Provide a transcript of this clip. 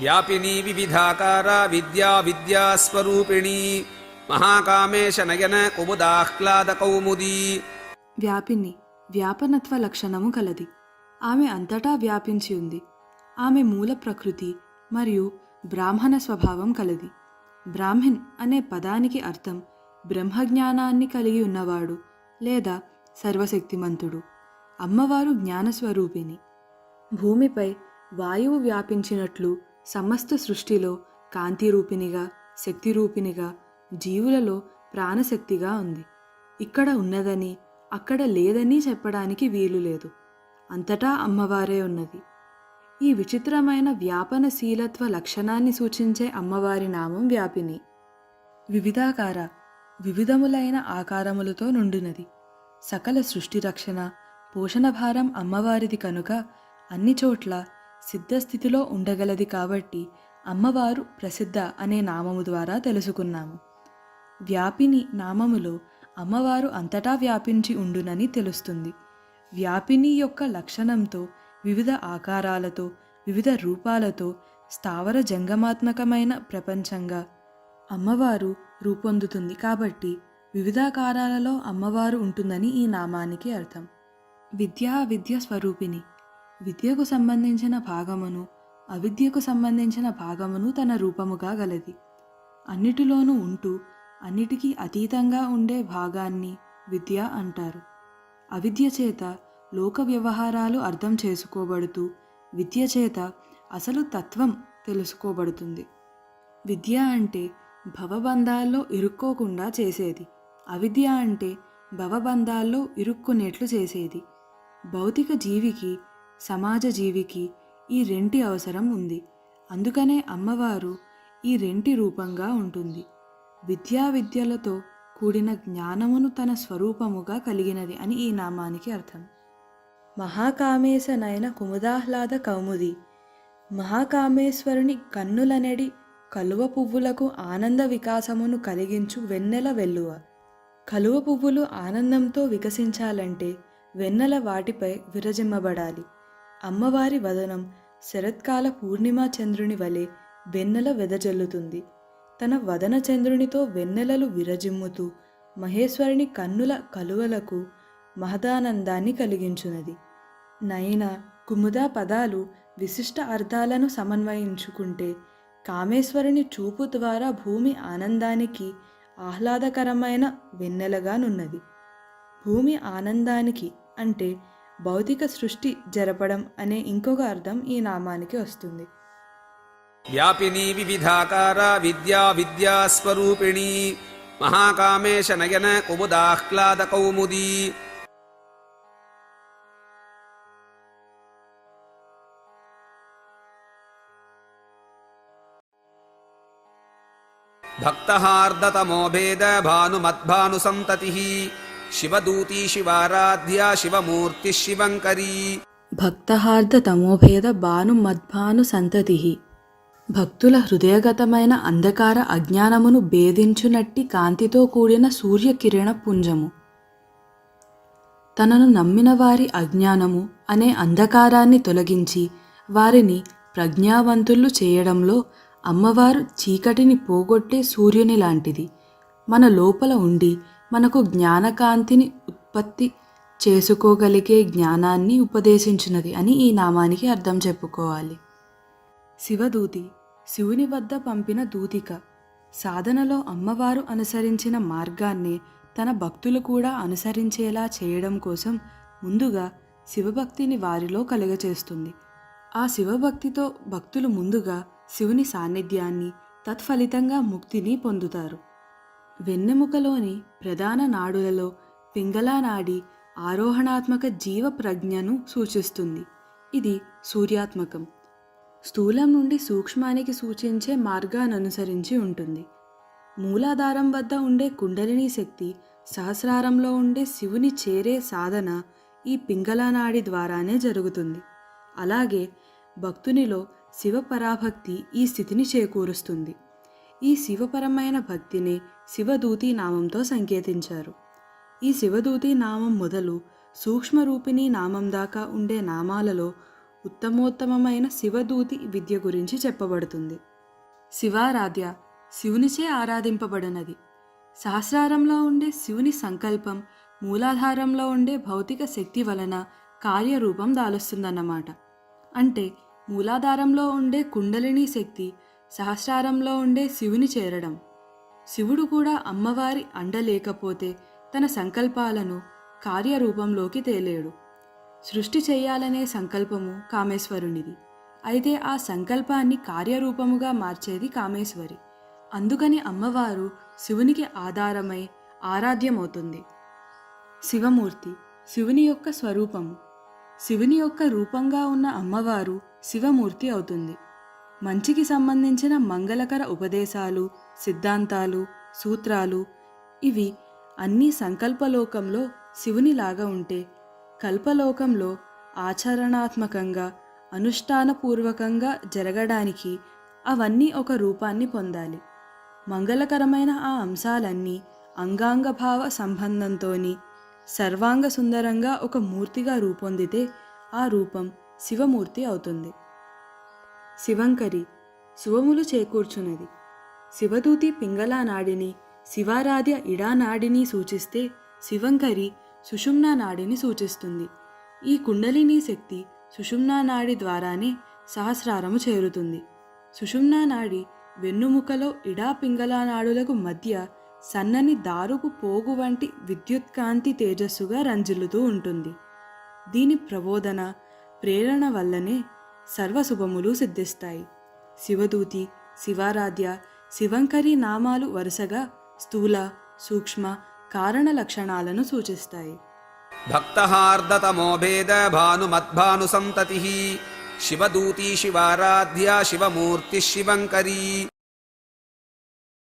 వ్యాపినీ వివిధాకార విద్యా విద్యాస్వరూపిణీ మహాకామేశ నయన కుముదాహ్లాద కౌముదీ వ్యాపిని వ్యాపనత్వ లక్షణము కలది ఆమె అంతటా వ్యాపించి ఉంది. ఆమె మూల ప్రకృతి మరియు బ్రాహ్మణ స్వభావం కలది బ్రాహ్మణ్ అనే పదానికి అర్థం బ్రహ్మజ్ఞానాన్ని కలిగి ఉన్నవాడు లేదా సర్వశక్తిమంతుడు. అమ్మవారు జ్ఞానస్వరూపిణి. భూమిపై వాయువు వ్యాపించినట్లు సమస్త సృష్టిలో కాంతి రూపిణిగా శక్తి రూపిణిగా జీవులలో ప్రాణశక్తిగా ఉంది. ఇక్కడ ఉన్నదని అక్కడ లేదని చెప్పడానికి వీలు లేదు. అంతటా అమ్మవారే ఉన్నది. ఈ విచిత్రమైన వ్యాపనశీలత్వ లక్షణాన్ని సూచించే అమ్మవారి నామం వ్యాపిని. వివిధాకార వివిధములైన ఆకారములతో నుండినది. సకల సృష్టి రక్షణ పోషణ భారం అమ్మవారిది కనుక అన్ని చోట్ల సిద్ధస్థితిలో ఉండగలది కాబట్టి అమ్మవారు ప్రసిద్ధ అనే నామము ద్వారా తెలుసుకున్నాము. వ్యాపిని నామములో అమ్మవారు అంతటా వ్యాపించి ఉండునని తెలుస్తుంది. వ్యాపిని యొక్క లక్షణంతో వివిధ ఆకారాలతో వివిధ రూపాలతో స్థావర జంగమాత్మకమైన ప్రపంచంగా అమ్మవారు రూపొందుతుంది కాబట్టి వివిధాకారాలలో అమ్మవారు ఉంటుందని ఈ నామానికి అర్థం. విద్యా విద్య స్వరూపిణి విద్యకు సంబంధించిన భాగమును అవిద్యకు సంబంధించిన భాగమును తన రూపముగా గలది. అన్నిటిలోనూ ఉంటూ అన్నిటికీ అతీతంగా ఉండే భాగాన్ని విద్య అంటారు. అవిద్య చేత లోక వ్యవహారాలు అర్థం చేసుకోబడుతూ విద్య చేత అసలు తత్వం తెలుసుకోబడుతుంది. విద్య అంటే భవబంధాల్లో ఇరుక్కోకుండా చేసేది. అవిద్య అంటే భవబంధాల్లో ఇరుక్కునేట్లు చేసేది. భౌతిక జీవికి సమాజ జీవికి ఈ రెంటి అవసరం ఉంది. అందుకనే అమ్మవారు ఈ రెంటి రూపంగా ఉంటుంది. విద్యా విద్యలతో కూడిన జ్ఞానమును తన స్వరూపముగా కలిగినది అని ఈ నామానికి అర్థం. మహాకామేశ నయన కుముదాహ్లాద కౌముది. మహాకామేశ్వరుని కన్నులనడి కలువ పువ్వులకు ఆనంద వికాసమును కలిగించు వెన్నెల వెల్లువ. కలువ పువ్వులు ఆనందంతో వికసించాలంటే వెన్నెల వాటిపై విరజిమ్మబడాలి. అమ్మవారి వదనం శరత్కాల పూర్ణిమా చంద్రుని వలె వెన్నెల వెదజల్లుతుంది. తన వదన చంద్రునితో వెన్నెలలు విరజిమ్ముతూ మహేశ్వరుని కన్నుల కలువలకు మహదానందాన్ని కలిగించునది. నయన కుముద పదాలు విశిష్ట అర్థాలను సమన్వయించుకుంటే కామేశ్వరుని చూపు ద్వారా భూమి ఆనందానికి ఆహ్లాదకరమైన వెన్నెలగానున్నది భూమి ఆనందానికి అంటే భౌతిక సృష్టి జరపడం అనే ఇంకొక అర్థం ఈ నామానికి వస్తుంది. వ్యాపిని వివిధాకార విద్యా విద్యాస్వరూపిణి మహాకామేశ నయన కుముదాహ్లాద కౌముదీ. భక్తహార్దతమో భేద భానుమద్భాను సంతతి శివదూతీ శివారాధ్య శివమూర్తి శివంకరీ. భక్తహార్ధ తమోభేద భాను మద్భాను సంతతి. భక్తుల హృదయగతమైన అంధకార అజ్ఞానమును భేదించునట్టి కాంతితో కూడిన సూర్యకిరణ పుంజము. తనను నమ్మిన వారి అజ్ఞానము అనే అంధకారాన్ని తొలగించి వారిని ప్రజ్ఞావంతులు చేయడంలో అమ్మవారు చీకటిని పోగొట్టే సూర్యుని లాంటిది మన లోపల ఉండి మనకు జ్ఞానకాంతిని ఉత్పత్తి చేసుకోగలిగే జ్ఞానాన్ని ఉపదేశించినది అని ఈ నామానికి అర్థం చెప్పుకోవాలి. శివదూతి శివుని వద్ద పంపిన దూతిక సాధనలో అమ్మవారు అనుసరించిన మార్గాన్నే తన భక్తులు కూడా అనుసరించేలా చేయడం కోసం ముందుగా శివభక్తిని వారిలో కలుగచేస్తుంది. ఆ శివభక్తితో భక్తులు ముందుగా శివుని సాన్నిధ్యాన్ని తత్ఫలితంగా ముక్తిని పొందుతారు. వెన్నెముకలోని ప్రధాన నాడులలో పింగళా నాడి ఆరోహణాత్మక జీవ ప్రజ్ఞను సూచిస్తుంది. ఇది సూర్యాత్మకం. స్థూలం నుండి సూక్ష్మానికి సూచించే మార్గాన్ని అనుసరించి ఉంటుంది. మూలాధారం వద్ద ఉండే కుండలిని శక్తి సహస్రారంలో ఉండే శివుని చేరే సాధన ఈ పింగళనాడి ద్వారానే జరుగుతుంది. అలాగే భక్తునిలో శివ పరాభక్తి ఈ స్థితిని చేకూరుస్తుంది. ఈ శివపరమైన భక్తిని శివదూతి నామంతో సంకేతించారు. ఈ శివదూతి నామం మొదలు సూక్ష్మరూపిణి నామం దాకా ఉండే నామాలలో ఉత్తమోత్తమమైన శివదూతి విద్య గురించి చెప్పబడుతుంది. శివారాధ్య శివునిచే ఆరాధింపబడినది. సహస్రారంలో ఉండే శివుని సంకల్పం మూలాధారంలో ఉండే భౌతిక శక్తి వలన కార్యరూపం దాలుస్తుందన్నమాట. అంటే మూలాధారంలో ఉండే కుండలిని శక్తి సహస్రారంలో ఉండే శివుని చేరడం. శివుడు కూడా అమ్మవారి అండ లేకపోతే తన సంకల్పాలను కార్యరూపంలోకి తేలేడు. సృష్టి చేయాలనే సంకల్పము కామేశ్వరునిది. అయితే ఆ సంకల్పాన్ని కార్యరూపముగా మార్చేది కామేశ్వరి. అందుకని అమ్మవారు శివునికి ఆధారమై ఆరాధ్యమవుతుంది. శివమూర్తి శివుని యొక్క స్వరూపము. శివుని యొక్క రూపంగా ఉన్న అమ్మవారు శివమూర్తి అవుతుంది. మంచికి సంబంధించిన మంగళకర ఉపదేశాలు సిద్ధాంతాలు సూత్రాలు ఇవి అన్నీ సంకల్పలోకంలో శివునిలాగా ఉంటే కల్పలోకంలో ఆచరణాత్మకంగా అనుష్ఠానపూర్వకంగా జరగడానికి అవన్నీ ఒక రూపాన్ని పొందాలి. మంగళకరమైన ఆ అంశాలన్నీ అంగాంగభావ సంబంధంతోని సర్వాంగ సుందరంగా ఒక మూర్తిగా రూపొందితే ఆ రూపం శివమూర్తి అవుతుంది. శివంకరి శివములు చేకూర్చున్నది శివదూతి పింగళా నాడిని శివారాధ్య ఇడానాడిని సూచిస్తే శివంకరి సుషుమ్నా నాడిని సూచిస్తుంది. ఈ కుండలిని శక్తి సుషుమ్నా నాడి ద్వారానే సహస్రారము చేరుతుంది. సుషుమ్నా నాడి వెన్నుముకలో ఇడా పింగళా నాడులకు మధ్య సన్నని దారుపు పోగు వంటి విద్యుత్కాంతి తేజస్సుగా రంజిల్లుతూ ఉంటుంది. దీని ప్రబోధన ప్రేరణ వల్లనే సర్వశుభములు సిద్ధిస్తాయి. శివదూతి శివారాధ్య శివంకరి నామాలు వరుసగా స్థూల సూక్ష్మ కారణ లక్షణాలను సూచిస్తాయి. భక్తహార్దతమోభేద భానుమద్భానుసంతతి. శివదూతి శివారాధ్య శివమూర్తి శివంకరీ.